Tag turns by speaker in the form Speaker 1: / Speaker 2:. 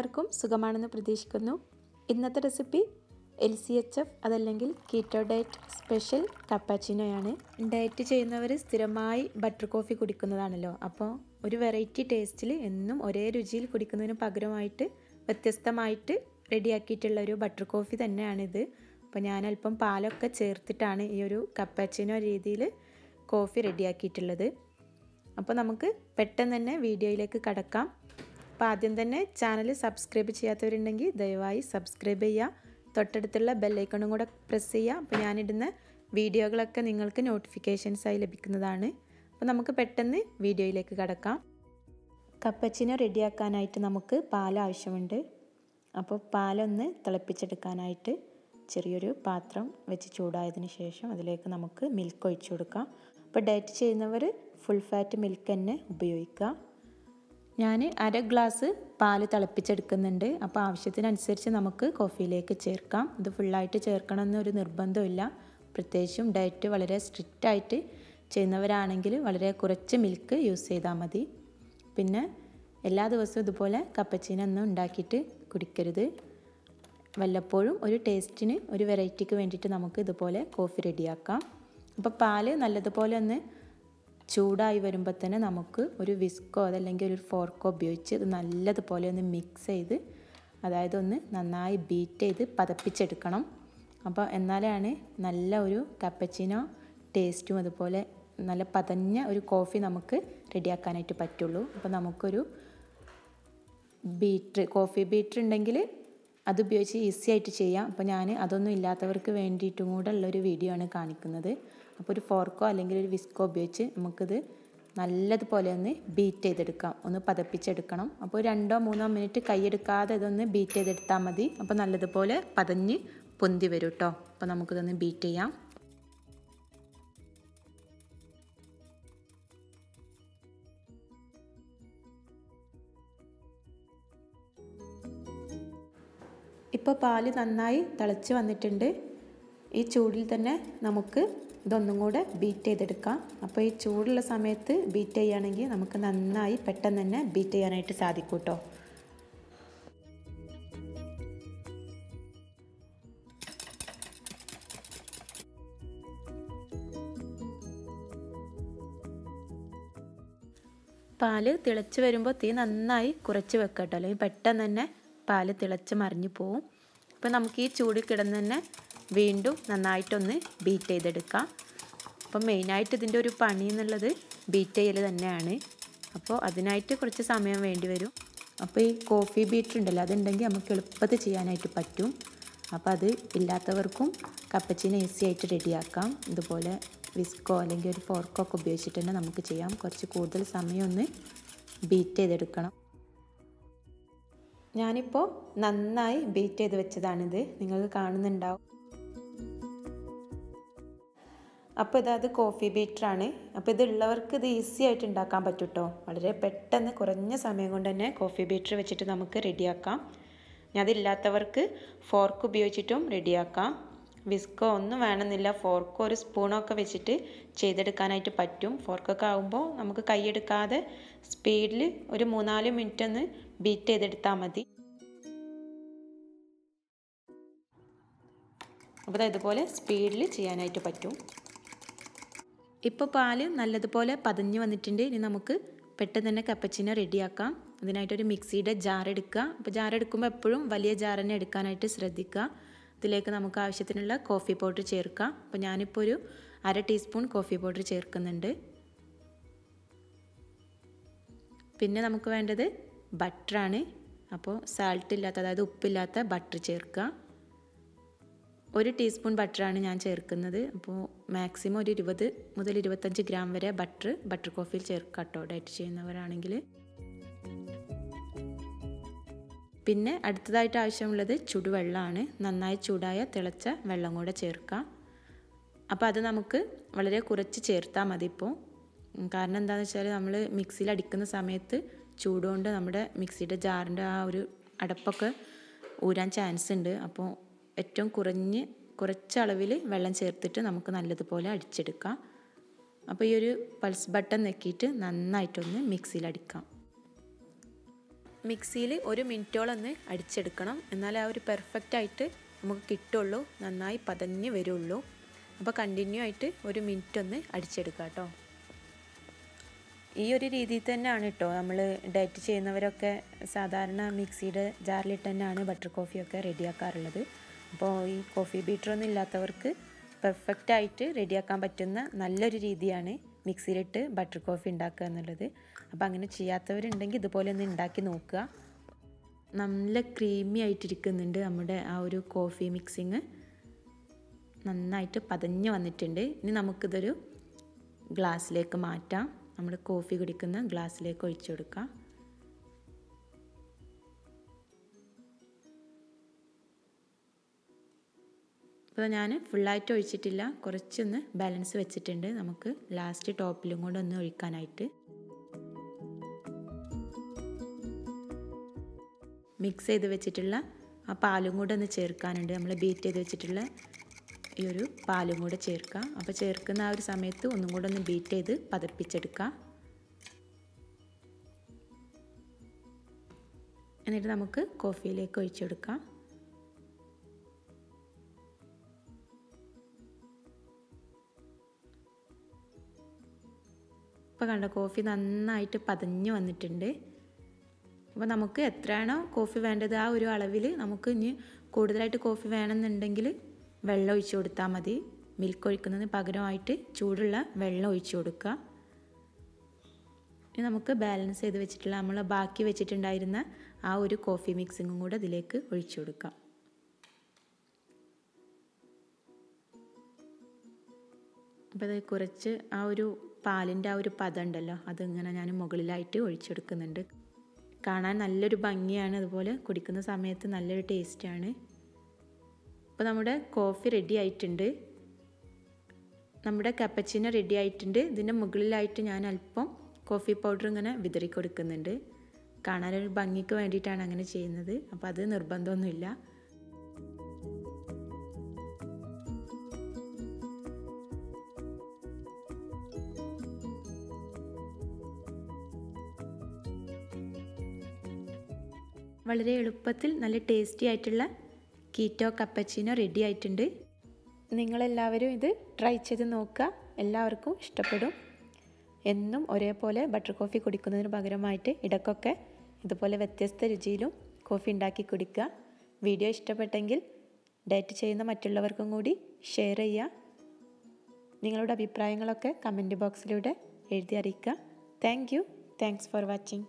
Speaker 1: എല്ലാവർക്കും സുഖമാണെന്ന് പ്രതീക്ഷിക്കുന്നു. ഇന്നത്തെ recipe L C H F അതല്ലെങ്കിൽ കീറ്റോ ഡയറ്റ് സ്പെഷ്യൽ കപ്പാച്ചിനോയാണ് ഡയറ്റ് ചെയ്യുന്നവർ സ്ഥിരമായി ബട്ടർ കോഫി കുടിക്കുന്നതാണല്ലോ. അപ്പോൾ ഒരു വെറൈറ്റി ടേസ്റ്റിൽ എന്നും ഒരേ രുചിയിൽ കുടിക്കുന്നതിന് പകരമായിട്ട് വ്യത്യസ്തമായിട്ട് റെഡിയാക്കിയിട്ടുള്ള ഒരു ബട്ടർ കോഫി തന്നെയാണിത്. അപ്പോൾ ഞാൻ അല്പം പാലൊക്കെ ചേർത്തിട്ടാണ് ഈ ഒരു കപ്പാച്ചിനോ രീതിയിൽ കോഫി റെഡിയാക്കിയിട്ടുള്ളത് അപ്പോൾ നമുക്ക് പെട്ടെന്ന് തന്നെ വീഡിയോയിലേക്ക് കടക്കാം. അപ്പോൾ ആദ്യം തന്നെ ചാനൽ സബ്സ്ക്രൈബ് ചെയ്യാത്തവരുണ്ടെങ്കിൽ ദയവായി സബ്സ്ക്രൈബ് ചെയ്യുക. തൊട്ടടുത്തുള്ള ബെല്ലൈക്കണും കൂടെ പ്രസ് ചെയ്യുക. അപ്പോൾ ഞാനിടുന്ന വീഡിയോകളൊക്കെ നിങ്ങൾക്ക് നോട്ടിഫിക്കേഷൻസായി ലഭിക്കുന്നതാണ്. അപ്പോൾ നമുക്ക് പെട്ടെന്ന് വീഡിയോയിലേക്ക് കടക്കാം. കപ്പച്ചിനോ റെഡിയാക്കാനായിട്ട് നമുക്ക് പാൽ ആവശ്യമുണ്ട്. അപ്പോൾ പാലൊന്ന് തിളപ്പിച്ചെടുക്കാനായിട്ട് ചെറിയൊരു പാത്രം വെച്ച് ചൂടായതിന് ശേഷം അതിലേക്ക് നമുക്ക് മിൽക്ക് ഒഴിച്ചു കൊടുക്കാം. അപ്പോൾ ഡയറ്റ് ചെയ്യുന്നവർ ഫുൾ ഫാറ്റ് മിൽക്ക് തന്നെ ഉപയോഗിക്കുക. ഞാൻ അര ഗ്ലാസ് പാൽ തിളപ്പിച്ചെടുക്കുന്നുണ്ട്. അപ്പോൾ ആവശ്യത്തിനനുസരിച്ച് നമുക്ക് കോഫിയിലേക്ക് ചേർക്കാം. ഇത് ഫുള്ളായിട്ട് ചേർക്കണമെന്നൊരു നിർബന്ധമില്ല പ്രത്യേകിച്ചും ഡയറ്റ് വളരെ സ്ട്രിക്റ്റ് ആയിട്ട് ചെയ്യുന്നവരാണെങ്കിൽ വളരെ കുറച്ച് മിൽക്ക് യൂസ് ചെയ്താൽ മതി. പിന്നെ എല്ലാ ദിവസവും ഇതുപോലെ കപ്പച്ചീനൊന്നും ഉണ്ടാക്കിയിട്ട് കുടിക്കരുത്. വല്ലപ്പോഴും ഒരു ടേസ്റ്റിന് ഒരു വെറൈറ്റിക്ക് വേണ്ടിയിട്ട് നമുക്ക് ഇതുപോലെ കോഫി റെഡിയാക്കാം അപ്പോൾ പാൽ നല്ലതുപോലെ ഒന്ന് ചൂടായി വരുമ്പോൾ തന്നെ നമുക്ക് ഒരു വിസ്കോ അതല്ലെങ്കിൽ ഒരു ഫോർക്കോ ഉപയോഗിച്ച് ഇത് നല്ലതുപോലെ ഒന്ന് മിക്സ് ചെയ്ത് അതായത് ഒന്ന് നന്നായി ബീറ്റ് ചെയ്ത് പതപ്പിച്ചെടുക്കണം. അപ്പോൾ എന്നാലാണ് നല്ല ഒരു കപ്പച്ചിനോ ടേസ്റ്റും അതുപോലെ നല്ല പതഞ്ഞ ഒരു കോഫി നമുക്ക് റെഡിയാക്കാനായിട്ട് പറ്റുള്ളൂ. അപ്പോൾ നമുക്കൊരു ബീറ്റർ കോഫി ബീറ്റർ ഉണ്ടെങ്കിൽ അത് ഉപയോഗിച്ച് ഈസി ആയിട്ട് ചെയ്യാം. അപ്പോൾ ഞാൻ അതൊന്നും ഇല്ലാത്തവർക്ക് വേണ്ടിയിട്ടും കൂടെ ഉള്ളൊരു വീഡിയോ ആണ് കാണിക്കുന്നത്. അപ്പോൾ ഒരു ഫോർക്കോ അല്ലെങ്കിൽ ഒരു വിസ്കോ ഉപയോഗിച്ച് നമുക്കിത് നല്ലതുപോലെ ഒന്ന് ബീറ്റ് ചെയ്തെടുക്കാം. ഒന്ന് പതപ്പിച്ചെടുക്കണം. അപ്പോൾ രണ്ടോ മൂന്നോ മിനിറ്റ് കൈയെടുക്കാതെ ഇതൊന്ന് ബീറ്റ് ചെയ്തെടുത്താൽ മതി. അപ്പോൾ നല്ലതുപോലെ പതഞ്ഞ് പൊന്തി വരും കേട്ടോ അപ്പോൾ നമുക്കിതൊന്ന് ബീറ്റ് ചെയ്യാം. ഇപ്പോൾ പാൽ നന്നായി തിളച്ച് വന്നിട്ടുണ്ട്. ഈ ചൂടിൽ തന്നെ നമുക്ക് ഇതൊന്നും കൂടെ ബീറ്റ് ചെയ്തെടുക്കാം. അപ്പോൾ ഈ ചൂടുള്ള സമയത്ത് ബീറ്റ് ചെയ്യുകയാണെങ്കിൽ നമുക്ക് നന്നായി പെട്ടെന്ന് തന്നെ ബീറ്റ് ചെയ്യാനായിട്ട് സാധിക്കും കേട്ടോ. പാൽ തിളച്ച് വരുമ്പോൾ തീ നന്നായി കുറച്ച് വെക്കുക കേട്ടോ. അല്ലെങ്കിൽ പെട്ടെന്ന് തന്നെ പാൽ തിളച്ച് മറിഞ്ഞു പോവും. അപ്പോൾ നമുക്ക് ഈ ചൂടിൽ കിടന്ന് തന്നെ വീണ്ടും നന്നായിട്ടൊന്ന് ബീറ്റ് ചെയ്തെടുക്കാം. അപ്പോൾ മെയിനായിട്ട് ഇതിന്റെ ഒരു പണി എന്നുള്ളത് ബീറ്റ് ചെയ്യൽ തന്നെയാണ്. അപ്പോൾ അതിനായിട്ട് കുറച്ച് സമയം വേണ്ടി വരും. അപ്പോൾ ഈ കോഫി ബീറ്റർ ഉണ്ടല്ലോ അതുണ്ടെങ്കിൽ നമുക്ക് എളുപ്പത്തിൽ ചെയ്യാനായിട്ട് പറ്റും. അപ്പോൾ അത് ഇല്ലാത്തവർക്കും കപ്പച്ചീന ഈസി ആയിട്ട് റെഡിയാക്കാം. ഇതുപോലെ വിസ്കോ അല്ലെങ്കിൽ ഒരു ഫോർക്കോ ഒക്കെ ഉപയോഗിച്ചിട്ട് തന്നെ നമുക്ക് ചെയ്യാം. കുറച്ച് കൂടുതൽ സമയം ഒന്ന് ബീറ്റ് ചെയ്തെടുക്കണം. ഞാനിപ്പോൾ നന്നായി ബീറ്റ് ചെയ്ത് വെച്ചതാണിത്. നിങ്ങൾക്ക് കാണുന്നുണ്ടാവും. അപ്പോൾ ഇതത് കോഫി ബീറ്ററാണ് അപ്പോൾ ഇതുള്ളവർക്ക് ഇത് ഈസി ആയിട്ട് ഉണ്ടാക്കാൻ പറ്റും കേട്ടോ വളരെ പെട്ടെന്ന് കുറഞ്ഞ സമയം കൊണ്ട് തന്നെ കോഫി ബീറ്റർ വെച്ചിട്ട് നമുക്ക് റെഡിയാക്കാം ഞാൻ അതില്ലാത്തവർക്ക് ഫോർക്ക് ഉപയോഗിച്ചിട്ടും റെഡിയാക്കാം വിസ്കോ ഒന്നും വേണമെന്നില്ല. ഫോർക്കോ ഒരു സ്പൂണോ ഒക്കെ വെച്ചിട്ട് ചെയ്തെടുക്കാനായിട്ട് പറ്റും. ഫോർക്കൊക്കെ ആകുമ്പോൾ നമുക്ക് കൈയെടുക്കാതെ സ്പീഡിൽ ഒരു മൂന്നാൽ മിനിറ്റ് ഒന്ന് ബീറ്റ് ചെയ്തെടുത്താൽ മതി. അപ്പോൾ ഇതുപോലെ സ്പീഡിൽ ചെയ്യാനായിട്ട് പറ്റും. ഇപ്പോൾ പാൽ നല്ലതുപോലെ പതഞ്ഞ് വന്നിട്ടുണ്ട്. ഇനി നമുക്ക് പെട്ടെന്ന് തന്നെ കപ്പച്ചിനോ റെഡിയാക്കാം അതിനായിട്ടൊരു മിക്സിയുടെ ജാർ എടുക്കുക. അപ്പോൾ ജാർ എടുക്കുമ്പോൾ എപ്പോഴും വലിയ ജാർ തന്നെ എടുക്കാനായിട്ട് ശ്രദ്ധിക്കുക. ഇതിലേക്ക് നമുക്ക് ആവശ്യത്തിനുള്ള കോഫി പൗഡർ ചേർക്കാം. അപ്പോൾ ഞാനിപ്പോൾ ഒരു അര ടീസ്പൂൺ കോഫി പൗഡർ ചേർക്കുന്നുണ്ട്. പിന്നെ നമുക്ക് വേണ്ടത് ബട്ടറാണ് അപ്പോൾ സാൾട്ട് ഇല്ലാത്ത അതായത് ഉപ്പില്ലാത്ത ബട്ടർ ചേർക്കുക. ഒരു ടീസ്പൂൺ ബട്ടറാണ് ഞാൻ ചേർക്കുന്നത്. അപ്പോൾ മാക്സിമം ഒരു ഇരുപത് മുതൽ ഇരുപത്തഞ്ച് ഗ്രാം വരെ ബട്ടർ ബട്ടർ കോഫിയിൽ ചേർക്കുക കേട്ടോ ഡയറ്റ് ചെയ്യുന്നവരാണെങ്കിൽ. പിന്നെ അടുത്തതായിട്ട് ആവശ്യമുള്ളത് ചുടുവെള്ളമാണ്. നന്നായി ചൂടായ തിളച്ച വെള്ളം കൂടെ ചേർക്കുക. അപ്പോൾ അത് നമുക്ക് വളരെ കുറച്ച് ചേർത്താൽ മതി ഇപ്പോൾ. കാരണം എന്താണെന്ന് വെച്ചാൽ നമ്മൾ മിക്സിയിൽ അടിക്കുന്ന സമയത്ത് ചൂടുകൊണ്ട് നമ്മുടെ മിക്സിയുടെ ജാറിന്റെ ആ ഒരു അടപ്പൊക്കെ ഊരാൻ ചാൻസ് ഉണ്ട്. അപ്പോൾ ഏറ്റവും കുറഞ്ഞ് കുറച്ച് അളവിൽ വെള്ളം ചേർത്തിട്ട് നമുക്ക് നല്ലതുപോലെ അടിച്ചെടുക്കാം. അപ്പോൾ ഈ ഒരു പൾസ് ബട്ടൺ നെക്കിയിട്ട് നന്നായിട്ടൊന്ന് മിക്സിയിൽ അടിക്കാം മിക്സിയിൽ ഒരു മിനിറ്റോളം ഒന്ന് അടിച്ചെടുക്കണം. എന്നാൽ ആ ഒരു പെർഫെക്റ്റ് ആയിട്ട് നമുക്ക് കിട്ടുള്ളൂ. നന്നായി പതഞ്ഞ് വരുള്ളൂ. അപ്പോൾ കണ്ടിന്യൂ ആയിട്ട് ഒരു മിനിറ്റ് ഒന്ന് അടിച്ചെടുക്കുക കേട്ടോ. ഈ ഒരു രീതിയിൽ തന്നെയാണ് കേട്ടോ നമ്മൾ ഡയറ്റ് ചെയ്യുന്നവരൊക്കെ സാധാരണ മിക്സിയുടെ ജാറിലിട്ട് തന്നെയാണ് ബട്ടർ കോഫിയൊക്കെ റെഡിയാക്കാറുള്ളത്. അപ്പോൾ ഈ കോഫി ബീറ്ററൊന്നും ഇല്ലാത്തവർക്ക് പെർഫെക്റ്റ് ആയിട്ട് റെഡിയാക്കാൻ പറ്റുന്ന നല്ലൊരു രീതിയാണ് മിക്സിയിലിട്ട് ബട്ടർ കോഫി ഉണ്ടാക്കുക എന്നുള്ളത്. അപ്പോൾ അങ്ങനെ ചെയ്യാത്തവരുണ്ടെങ്കിൽ ഇതുപോലെ ഒന്ന് ഉണ്ടാക്കി നോക്കുക. നല്ല ക്രീമി ആയിട്ടിരിക്കുന്നുണ്ട് നമ്മുടെ ആ ഒരു കോഫി മിക്സിങ് നന്നായിട്ട് പതഞ്ഞ് വന്നിട്ടുണ്ട്. ഇനി നമുക്കിതൊരു ഗ്ലാസ്സിലേക്ക് മാറ്റാം. നമ്മൾ കോഫി കുടിക്കുന്ന ഗ്ലാസ്സിലേക്ക് ഒഴിച്ചു കൊടുക്കാം. അപ്പോൾ ഞാൻ ഫുള്ളായിട്ട് ഒഴിച്ചിട്ടില്ല. കുറച്ചൊന്ന് ബാലൻസ് വെച്ചിട്ടുണ്ട്. നമുക്ക് ലാസ്റ്റ് ടോപ്പിലും കൂടെ ഒന്ന് ഒഴിക്കാനായിട്ട്. മിക്സ് ചെയ്ത് വെച്ചിട്ടുള്ള ആ പാലും കൂടെ ഒന്ന് ചേർക്കാനുണ്ട്. നമ്മൾ ബീറ്റ് ചെയ്ത് വെച്ചിട്ടുള്ള ഈ ഒരു പാലും കൂടെ ചേർക്കാം. അപ്പോൾ ചേർക്കുന്ന ആ ഒരു സമയത്ത് ഒന്നും കൂടെ ഒന്ന് ബീറ്റ് ചെയ്ത് പതപ്പിച്ചെടുക്കുക എന്നിട്ട് നമുക്ക് കോഫിയിലേക്ക് ഒഴിച്ചെടുക്കാം. ഇപ്പോൾ കണ്ട കോഫി നന്നായിട്ട് പതഞ്ഞ് വന്നിട്ടുണ്ട്. അപ്പോൾ നമുക്ക് എത്രയാണോ കോഫി വേണ്ടത് ആ ഒരു അളവിൽ നമുക്ക് ഇനി കൂടുതലായിട്ട് കോഫി വേണമെന്നുണ്ടെങ്കിൽ വെള്ളം ഒഴിച്ചു കൊടുത്താൽ മതി. മിൽക്ക് ഒഴിക്കുന്നതിന് പകരമായിട്ട് ചൂടുള്ള വെള്ളം ഒഴിച്ചു കൊടുക്കുക. ഇനി നമുക്ക് ബാലൻസ് ചെയ്ത് വെച്ചിട്ടുള്ള നമ്മൾ ബാക്കി വെച്ചിട്ടുണ്ടായിരുന്ന ആ ഒരു കോഫി മിക്സിങ്ങും കൂടെ ഇതിലേക്ക് ഒഴിച്ചു കൊടുക്കാം. അപ്പോൾ അത് കുറച്ച് ആ ഒരു പാലിന്റെ ആ ഒരു പദം ഉണ്ടല്ലോ അതിങ്ങനെ ഞാൻ മുകളിലായിട്ട് ഒഴിച്ചെടുക്കുന്നുണ്ട്. കാണാൻ നല്ലൊരു ഭംഗിയാണ് അതുപോലെ കുടിക്കുന്ന സമയത്ത് നല്ലൊരു ടേസ്റ്റാണ്. അപ്പോൾ നമ്മുടെ കോഫി റെഡി ആയിട്ടുണ്ട്. നമ്മുടെ കപ്പച്ചിന റെഡി ആയിട്ടുണ്ട്. ഇതിന്റെ മുകളിലായിട്ട് ഞാൻ അല്പം കോഫി പൗഡർ ഇങ്ങനെ വിതറി കൊടുക്കുന്നുണ്ട്. കാണാനൊരു ഭംഗിക്ക് വേണ്ടിയിട്ടാണ് അങ്ങനെ ചെയ്യുന്നത്. അപ്പോൾ അത് നിർബന്ധമൊന്നുമില്ല. വളരെ എളുപ്പത്തിൽ നല്ല ടേസ്റ്റി ആയിട്ടുള്ള കീറ്റോ കപ്പച്ചിനോ റെഡി ആയിട്ടുണ്ട്. നിങ്ങളെല്ലാവരും ഇത് ട്രൈ ചെയ്ത് നോക്കുക. എല്ലാവർക്കും ഇഷ്ടപ്പെടും. എന്നും ഒരേപോലെ ബട്ടർ കോഫി കുടിക്കുന്നതിന് പകരമായിട്ട് ഇടയ്ക്കൊക്കെ ഇതുപോലെ വ്യത്യസ്ത രുചിയിലും കോഫി ഉണ്ടാക്കി കുടിക്കുക. വീഡിയോ ഇഷ്ടപ്പെട്ടെങ്കിൽ ഡയറ്റ് ചെയ്യുന്ന മറ്റുള്ളവർക്കും കൂടി ഷെയർ ചെയ്യുക. നിങ്ങളുടെ അഭിപ്രായങ്ങളൊക്കെ കമന്റ് ബോക്സിലൂടെ എഴുതി അറിയിക്കുക. Thank you thanks for watching